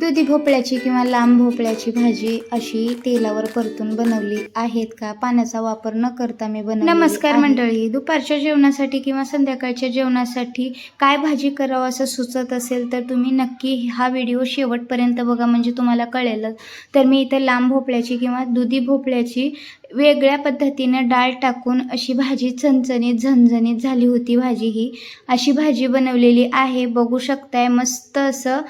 दुधी भोपळ्याची किंवा लांब भोपळ्याची भाजी अशी तेलावर परतून बनवली आहेत का? पाण्याचा वापर न करता मी बनव नमस्कार मंडळी दुपारच्या जेवणासाठी किंवा संध्याकाळच्या जेवणासाठी काय भाजी करावं असं सुचत असेल तर तुम्ही नक्की हा व्हिडिओ शेवटपर्यंत बघा म्हणजे तुम्हाला कळेलच. तर मी इथे लांब भोपळ्याची किंवा दुधी भोपळ्याची वेगळ्या पद्धतीने डाळ टाकून अशी भाजी चणचणीत झणझणीत झाली होती भाजी ही. अशी भाजी बनवलेली आहे. बघू शकताय मस्त असं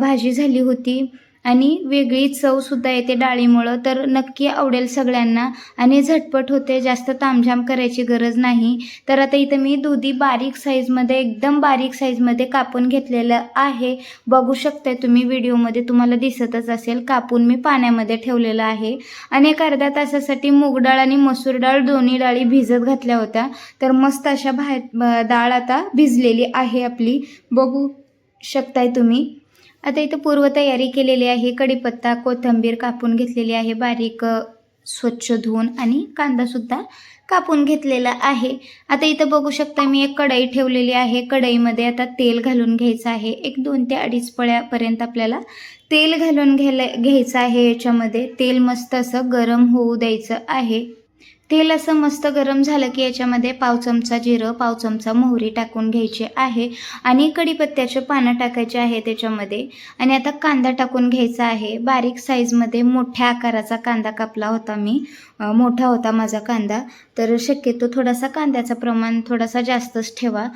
भाजी झाली होती. आणि वेगळी चवसुद्धा येते डाळीमुळं. तर नक्की आवडेल सगळ्यांना. आणि झटपट होते जास्त तामझाम करायची गरज नाही. तर आता इथं मी दुधी बारीक साईजमध्ये एकदम बारीक साईजमध्ये कापून घेतलेलं आहे. बघू शकताय तुम्ही व्हिडिओमध्ये तुम्हाला दिसतच असेल. कापून मी पाण्यामध्ये ठेवलेलं आहे. आणि एक अर्ध्या तासासाठी मूग डाळ आणि मसूर डाळ दोन्ही डाळी भिजत घातल्या होत्या. तर मस्त अशा भा डाळ आता भिजलेली आहे आपली. बघू शकताय तुम्ही. आता इथं पूर्वतयारी केलेली आहे कढीपत्ता कोथिंबीर कापून घेतलेली आहे बारीक स्वच्छ धुवून आणि कांदासुद्धा कापून घेतलेला आहे. आता इथं बघू शकता मी एक कढई ठेवलेली आहे. कढईमध्ये आता तेल घालून घ्यायचं आहे. एक दोन ते अडीच पळ्यापर्यंत आपल्याला तेल घालून घ्यायला घ्यायचं आहे याच्यामध्ये. तेल मस्त असं गरम होऊ द्यायचं आहे. तेल असं मस्त गरम झालं की याच्यामध्ये पाव चमचा जिरं पाव चमचा मोहरी टाकून घ्यायची आहे. आणि कढीपत्त्याचे पानं टाकायचे आहे त्याच्यामध्ये. आणि आता कांदा टाकून घ्यायचा आहे. बारीक साईजमध्ये मोठ्या आकाराचा कांदा कापला होता मी. मोठा होता माझा कांदा. तर शक्यतो थोडासा कांद्याचं प्रमाण थोडासा जास्तच ठेवा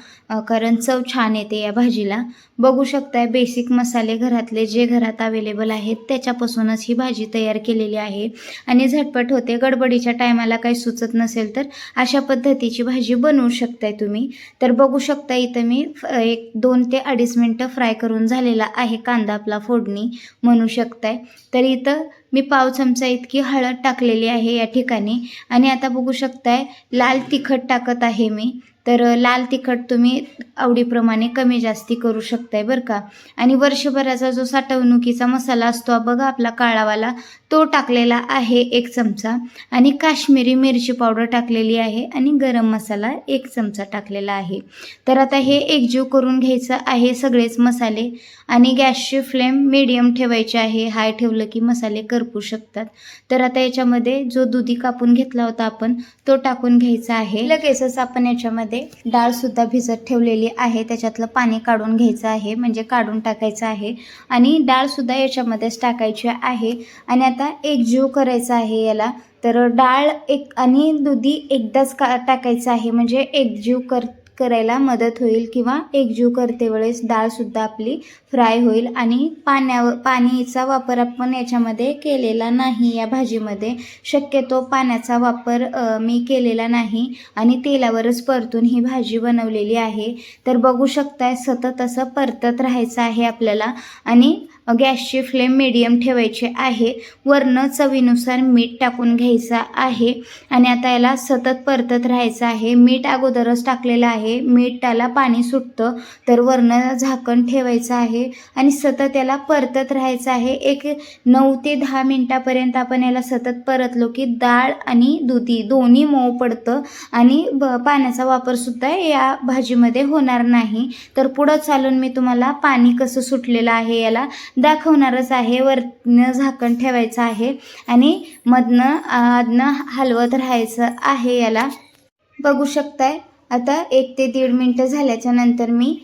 कारण चव छान येते या भाजीला. बघू शकताय बेसिक मसाले घरातले जे घरात अवेलेबल आहेत त्याच्यापासूनच ही भाजी तयार केलेली आहे. आणि झटपट होते गडबडीच्या टायमाला काही सुचत नसेल तर अशा पद्धतीची भाजी बनवू शकताय तुम्ही. तर बघू शकता इथं मी फ- एक दोन ते अडीच मिनटं फ्राय करून झालेला आहे कांदा आपला फोडणी म्हणू शकताय. तर इथं मी पाव चमचा इतकी हळद टाकलेली आहे या ठिकाणी. आणि आता बघू शकताय लाल तिखट टाकत आहे मी. तर लाल तिखट तुम्ही आवडीप्रमाणे कमी जास्ती करू शकताय बरं का. आणि वर्षभराचा जो साठवणुकीचा मसाला असतो बघा आपला काळावाला तो टाकलेला आहे एक चमचा. आणि काश्मीरी मिरची पावडर टाकलेली आहे आणि गरम मसाला एक चमचा टाकलेला आहे. तर आता हे एकजीव करून घ्यायचं आहे सगळेच मसाले. आणि गॅसची फ्लेम मिडियम ठेवायची आहे. हाय ठेवलं की मसाले करपू शकतात. तर आता याच्यामध्ये जो दुधी कापून घेतला होता आपण तो टाकून घ्यायचा आहे. लगेचच आपण याच्यामध्ये डाळसुद्धा भिजत ठेवलेली आहे. त्याच्यातलं पाणी काढून घ्यायचं आहे. म्हणजे काढून टाकायचं आहे. आणि डाळसुद्धा याच्यामध्येच टाकायची आहे. आणि आता एकजीव करायचा आहे याला. तर डाळ एक आणि दुधी एकदाच का टाकायचं आहे. म्हणजे एकजीव कर करायला मदत होईल किंवा एकजीव करते वेळेस डाळसुद्धा आपली फ्राय होईल आणि पाण्यावर पाणीचा वापर आपण याच्यामध्ये केलेला नाही. या भाजीमध्ये शक्यतो पाण्याचा वापर मी केलेला नाही आणि तेलावरच परतून ही भाजी बनवलेली आहे. तर बघू शकताय सतत असं परतत राहायचं आहे आपल्याला आणि गॅसची फ्लेम मिडियम ठेवायची आहे. वरनं चवीनुसार मीठ टाकून घ्यायचं आहे. आणि आता याला सतत परतत राहायचं आहे. मीठ अगोदरच टाकलेलं आहे. मीठ त्याला पाणी सुटतं तर वरनं झाकण ठेवायचं आहे. आणि सतत याला परतत राहायचं आहे. एक नऊ ते दहा मिनटापर्यंत आपण याला सतत परतलो की डाळ आणि दुधी दोन्ही मऊ पडतं. आणि ब पाण्याचा वापरसुद्धा या भाजीमध्ये होणार नाही. तर पुढं चालून मी तुम्हाला पाणी कसं सुटलेलं आहे याला दाखवणारच आहे. वरनं झाकण ठेवायचं आहे आणि मधनं आधनं हलवत राहायचं आहे याला. बघू शकताय. आता एक ते दीड मिनटं झाल्याच्यानंतर मी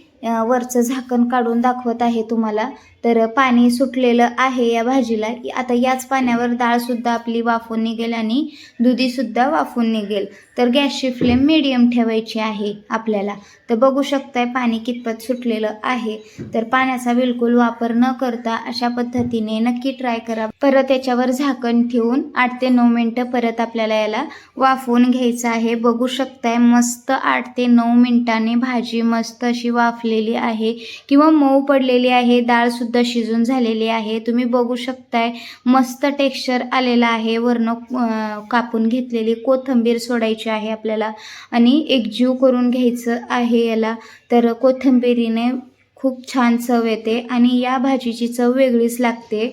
वरचं झाकण काढून दाखवत आहे तुम्हाला. तर पाणी सुटलेलं आहे या भाजीला. आता याच पाण्यावर डाळसुद्धा आपली वाफून निघेल आणि दुधीसुद्धा वाफून निघेल. तर गॅसची फ्लेम मिडियम ठेवायची आहे आपल्याला. तर बघू शकताय पाणी कितपत सुटलेलं आहे. तर पाण्याचा बिलकुल वापर न करता अशा पद्धतीने नक्की ट्राय करा. परत याच्यावर झाकण ठेवून आठ ते नऊ मिनटं परत आपल्याला याला वाफवून घ्यायचं आहे. बघू शकताय मस्त आठ ते नऊ मिनिटांनी भाजी मस्त अशी वाफलेली आहे किंवा मऊ पडलेली आहे. डाळसुद्धा शिजून झालेली आहे. तुम्ही बघू शकताय मस्त टेक्स्चर आलेला आहे. वरनं कापून घेतलेली कोथिंबीर सोडायची आहे आपल्याला. आणि एकजीव करून घ्यायचं आहे याला. तर कोथंबीरीने खूप छान चव येते आणि या भाजीची चव वेगळीच लागते.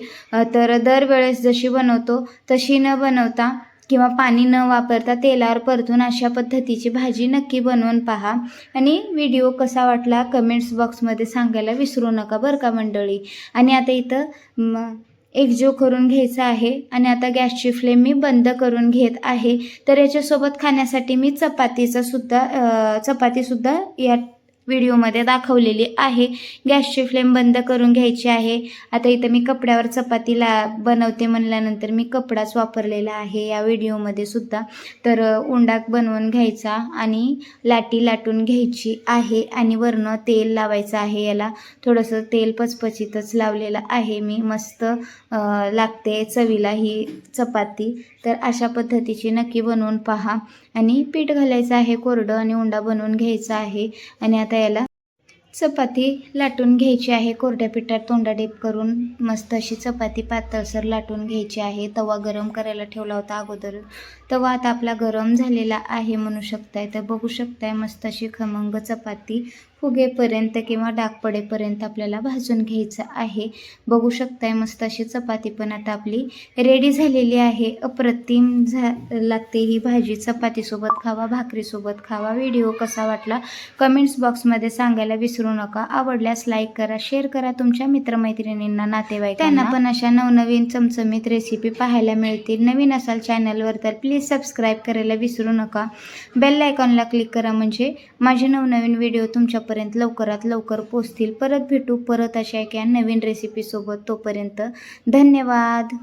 तर दरवेळेस जशी बनवतो तशी न बनवता किंवा पाणी न वापरता तेलावर परतून अशा पद्धतीची भाजी नक्की बनवून पहा. आणि व्हिडिओ कसा वाटला कमेंट्स बॉक्समध्ये सांगायला विसरू नका बरं का मंडळी? आणि आता इथं म एकजीव करून घ्यायचा आहे. आणि आता गॅसची फ्लेम मी बंद करून घेत आहे. तर याच्यासोबत खाण्यासाठी मी चपातीचा सुद्धा चपातीसुद्धा या व्हिडिओमध्ये दाखवलेली आहे. गॅसची फ्लेम बंद करून घ्यायची आहे. आता इथं मी कपड्यावर चपातीला बनवते म्हणल्यानंतर मी कपडाच वापरलेला आहे या व्हिडिओमध्ये सुद्धा. तर उंडाक बनवून घ्यायचा आणि लाटी लाटून घ्यायची आहे आणि वरनं तेल लावायचं आहे याला. थोडंसं तेल पचपचितच लावलेलं आहे मी. मस्त लागते चवीला ही चपाती. तर अशा पद्धतीची नक्की बनवून पहा. आणि पीठ घालायचं आहे कोरडं आणि उंडा बनवून घ्यायचा आहे. आणि आता याला चपाती लाटून घ्यायची आहे. कोरड्या पिठात तोंडा डीप करून मस्त अशी चपाती पातळसर लाटून घ्यायची आहे. तवा गरम करायला ठेवला होता अगोदर. तवा आता आपला गरम झालेला आहे म्हणू शकताय. तर बघू शकताय मस्त अशी खमंग चपाती फुगेपर्यंत किंवा डाग पडेपर्यंत आपल्याला भाजून घ्यायचं आहे. बघू शकताय मस्त अशी चपाती पण आता आपली रेडी झालेली आहे. अप्रतिम झा लागते ही भाजी. चपातीसोबत खावा भाकरीसोबत खावा. व्हिडिओ कसा वाटला? कमेंट्स बॉक्समध्ये सांगायला विसरू नका. आवडल्यास लाईक करा शेअर करा तुमच्या मित्रमैत्रिणींना नातेवाईकांना. पण अशा नवनवीन चमचमीत रेसिपी पाहायला मिळतील. नवीन असाल चॅनलवर तर प्लीज सबस्क्राईब करायला विसरू नका. बेल आयकॉनला क्लिक करा म्हणजे माझे नवनवीन व्हिडिओ तुमच्यापर्यंत लवकरात लवकर पोचतील परत भेटू परत अशा एका नवीन रेसिपीसोबत तोपर्यंत धन्यवाद.